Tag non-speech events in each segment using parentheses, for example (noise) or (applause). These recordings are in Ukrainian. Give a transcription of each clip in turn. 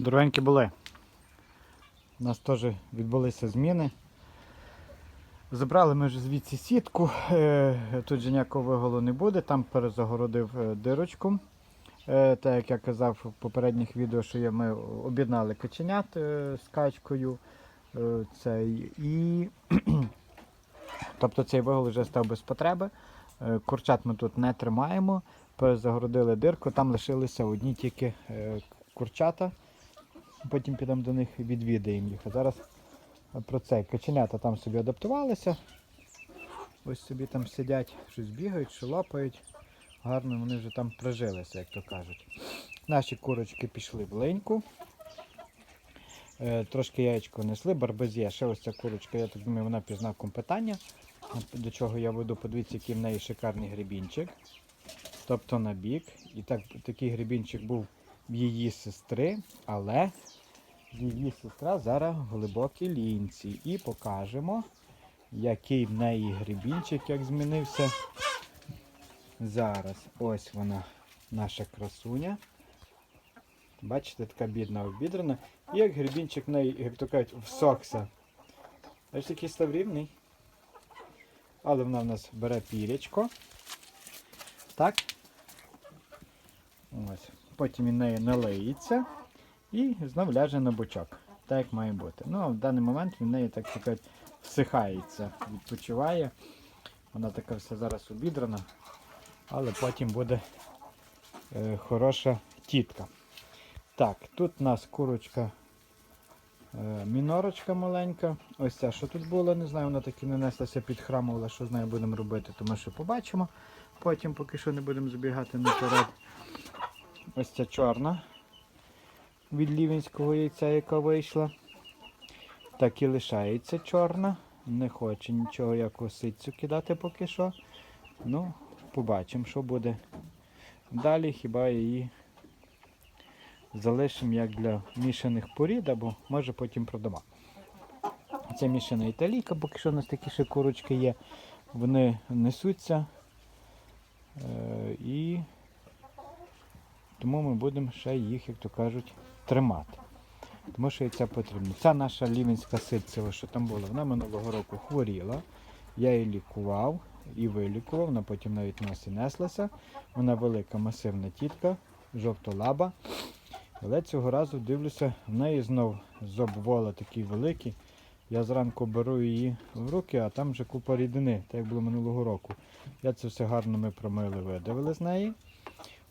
Дорогенькі були. У нас теж відбулися зміни. Забрали ми вже звідси сітку. Е, Тут же ніякого виголу не буде, там перезагородив е, дирочку. Е, Так як я казав в попередніх відео, що ми об'єднали каченят з качкою. Цей, і... (clears throat) тобто цей вигул вже став без потреби. Курчат ми тут не тримаємо. Перезагородили дирку, там лишилися одні тільки курчата. Потім підемо до них і відвідаємо їх. А зараз про це. Каченята там собі адаптувалися. Ось собі там сидять, щось бігають, що лапають. Гарно вони вже там прижилися, як то кажуть. Наші курочки пішли в линьку. Е, трошки яєчко несли, барбезє. Ще ось ця курочка, я так думаю, вона під знаком питання. До чого я веду, подивіться, який в неї шикарний грибінчик. Тобто на бік. І так, такий грибінчик був її сестри, але її сестра зараз в глибокій лінці. І покажемо, який в неї грибінчик, як змінився. Зараз ось вона, наша красуня. Бачите, така бідна обідрана. І як грибінчик в неї, як то кажуть, всохся. Ось такий став рівний. Але вона в нас бере пірячко. Так. Ось. Потім він неї налиється і знов ляже на бочок. Так як має бути. Ну, а в даний момент він неї, так сказати, всихається, відпочиває. Вона така вся зараз обідрана, але потім буде е, хороша тітка. Так, тут у нас курочка е, мінорочка маленька. Ось ця, що тут була, не знаю, вона таки не неслася під храмом, але що з нею будемо робити, тому що побачимо. Потім поки що не будемо забігати наперед. Ось ця чорна від лівінського яйця, яка вийшла. Так і лишається чорна. Не хоче нічого як осицю кидати поки що. Ну, побачимо, що буде. Далі хіба її залишимо як для мішаних порід, або може потім продамо. Це мішана італійка, поки що у нас такі ще курочки є. Вони несуться. Тому ми будемо ще їх, як то кажуть, тримати. Тому що це потрібно. Ця наша лівінська ситцева, що там була, вона минулого року хворіла. Я її лікував і вилікував, вона потім навіть в нас і неслася. Вона велика масивна тітка, жовтолаба. Але цього разу дивлюся, в неї знов зоб вола такий великий. Я зранку беру її в руки, а там вже купа рідини, так як було минулого року. Я це все гарно ми промили, видавили з неї.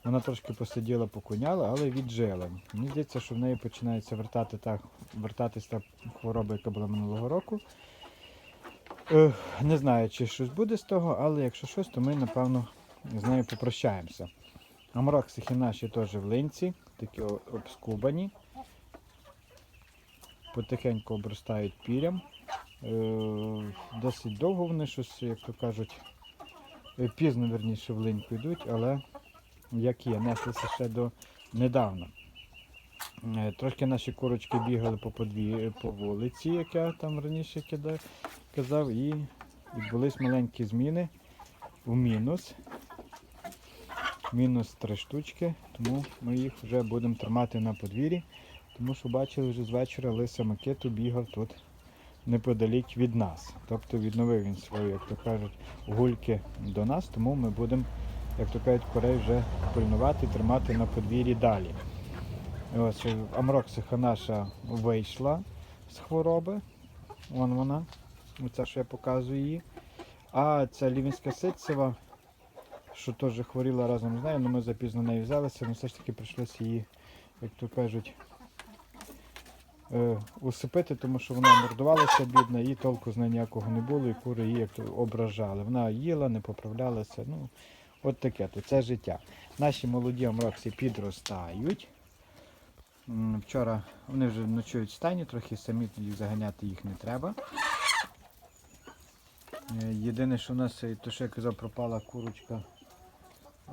Вона трошки посиділа, покуняла, але віджила. Мені здається, що в неї починається вертати та, вертатись та хвороба, яка була минулого року. Ех, не знаю, чи щось буде з того, але якщо щось, то ми, напевно, з нею попрощаємося. Амроксихи наші теж в линці, такі обскубані. Потихеньку обростають пірям. Е, досить довго вони щось, як то кажуть, е, пізно верніше в линьку йдуть, але як є, неслися ще до недавно. Е, Трошки наші курочки бігали по подві... по вулиці, як я там раніше кида- казав, і відбулись маленькі зміни в мінус. Мінус три штучки, тому ми їх вже будемо тримати на подвір'ї, тому що бачили вже з вечора Лиса Микиту бігав тут неподалік від нас. Тобто відновив він свої, як то кажуть, гульки до нас, тому ми будемо, як то кажуть, корей вже пильнувати, тримати на подвір'ї далі. Ось е, амроксиха наша вийшла з хвороби. Вон вона. Оця, що я показую її. А ця лівінська ситцева, що теж хворіла разом з нею, але ми запізно нею взялися, але все ж таки прийшлося її, як то кажуть, е, усипити, тому що вона мордувалася бідна, і толку з неї ніякого не було, і кури її як то ображали. Вона їла, не поправлялася. Ну, от таке то це життя. Наші молоді амрокси підростають. Вчора вони вже ночують в стані, трохи самі тоді заганяти їх не треба. Е, Єдине, що у нас, е, то що я казав, пропала курочка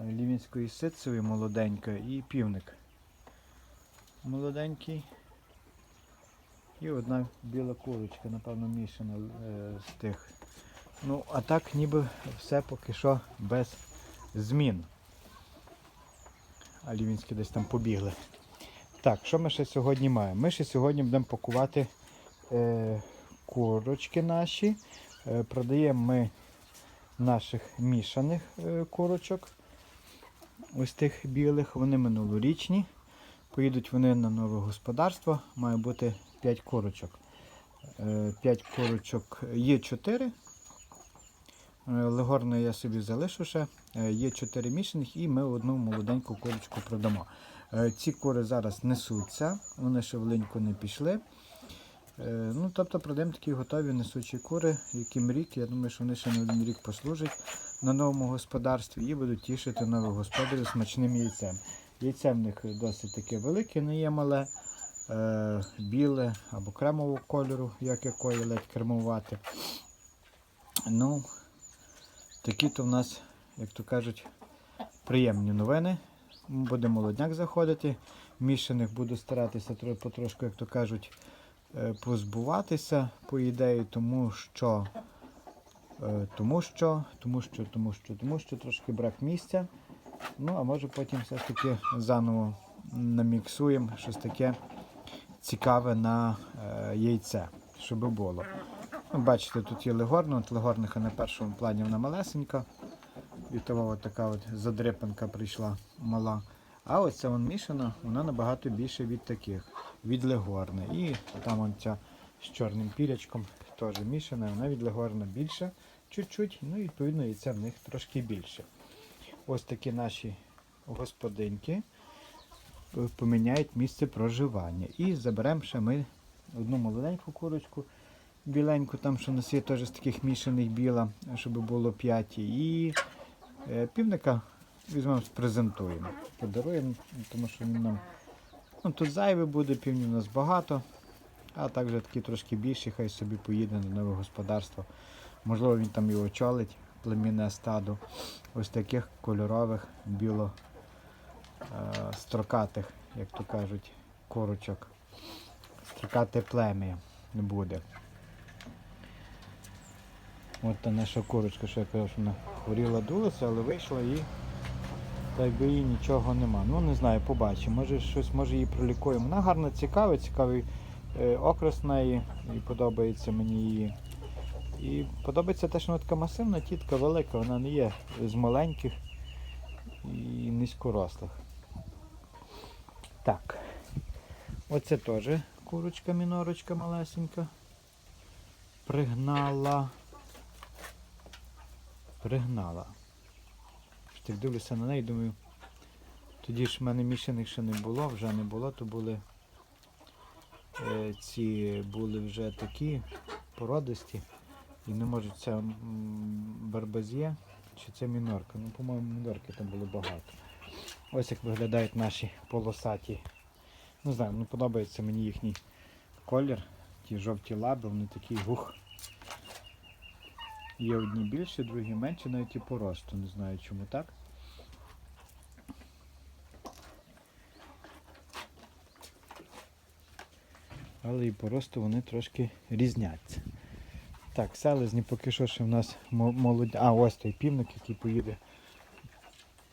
е, лівінської ситцевої молоденька і півник. Молоденький. І одна біла курочка, напевно, мішана з тих. Ну, а так ніби все поки що без змін. А лівінські десь там побігли. Так, що ми ще сьогодні маємо? Ми ще сьогодні будемо пакувати е, курочки наші. Е, продаємо ми наших мішаних е, курочок. Ось тих білих, вони минулорічні. Поїдуть вони на нове господарство. Має бути 5 курочок. 5 курочок є 4. Легорне я собі залишу ще. Е, Є 4 мішаних і ми одну молоденьку курочку продамо. Е, Ці кури зараз несуться, вони ще в линьку не пішли. Е, Ну, тобто продаємо такі готові несучі кури, яким рік. Я думаю, що вони ще не один рік послужать на новому господарстві і будуть тішити нових господарів смачним яйцем. Яйце в них досить таке велике, не є мале, е, біле або кремового кольору, як якої ледь кермувати. Ну, такі то в нас, як то кажуть, приємні новини. Буде молодняк заходити. Мішаних буду старатися тро- потрошку, як то кажуть, е, позбуватися по ідеї, тому що, е, тому що, тому що, тому що, тому що трошки брак місця. Ну, а може потім все ж таки заново наміксуємо щось таке цікаве на е, яйце, щоб було. Ну, бачите, тут є легорна, от легорниха на першому плані вона малесенька. І того от така от задрипанка прийшла мала. А ось ця мішана, вона набагато більше від таких, від легорни. І там вон ця з чорним пірячком теж мішана, вона від легорна більша чуть-чуть, ну і відповідно і це в них трошки більше. Ось такі наші господинки е, поміняють місце проживання. І заберемо ще ми одну молоденьку курочку, біленьку, там що у нас теж з таких мішаних біла, щоб було 5. І півника візьмемо, презентуємо. Подаруємо, тому що він нам. Ну, тут зайве буде, півнів у нас багато, а також такі трошки більші, хай собі поїде на нове господарство. Можливо, він там і очолить племінне стадо. Ось таких кольорових біло е, як то кажуть, корочок. Строкате плем'я не буде. От та наша курочка, що я казав, що вона хворіла дулася, але вийшла і так би їй нічого нема. Ну не знаю, побачимо. Може щось може її пролікуємо. Вона гарно цікава, цікавий е, окрас неї і подобається мені її. І подобається те, що вона така масивна, тітка велика, вона не є з маленьких і низькорослих. Так. Оце теж курочка мінорочка малесенька. Пригнала. Пригнала. Так дивлюся на неї, думаю, тоді ж в мене мішаних ще не було, вже не було, то були е, ці були вже такі породисті. І не можу, це барбазє чи це мінорка. Ну, по-моєму, мінорки там було багато. Ось як виглядають наші полосаті. Не знаю, ну подобається мені їхній колір. Ті жовті лаби, вони такі гух. Є одні більші, другі менші, навіть і по росту. Не знаю чому так. Але і по росту вони трошки різняться. Так, селезні поки що ще в нас молоді. А, ось той півник, який поїде.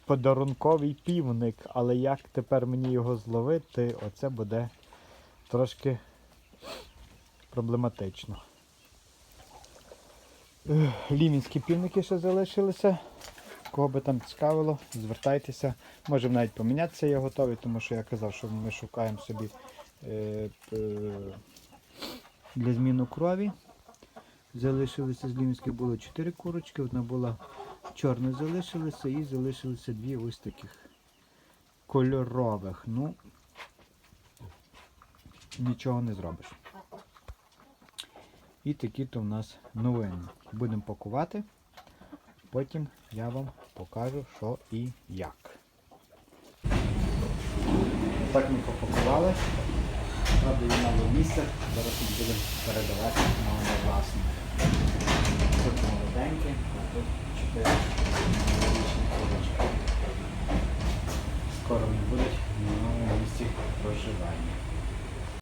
Подарунковий півник, але як тепер мені його зловити, оце буде трошки проблематично. Лімінські півники ще залишилися. Кого би там цікавило, звертайтеся. Можемо навіть помінятися, я готовий, тому що я казав, що ми шукаємо собі е, п- для зміну крові. Залишилися з Лімінських було 4 курочки, одна була чорна залишилася і залишилися дві ось таких кольорових. Ну, нічого не зробиш. І такі то в нас новини. Будемо пакувати. Потім я вам покажу, що і як. Так ми попакували. Правда, є мало місця. Зараз ми будемо передавати на власне. Тут молоденькі, а тут чотири річні курочки. Скоро вони будуть на новому місці проживання.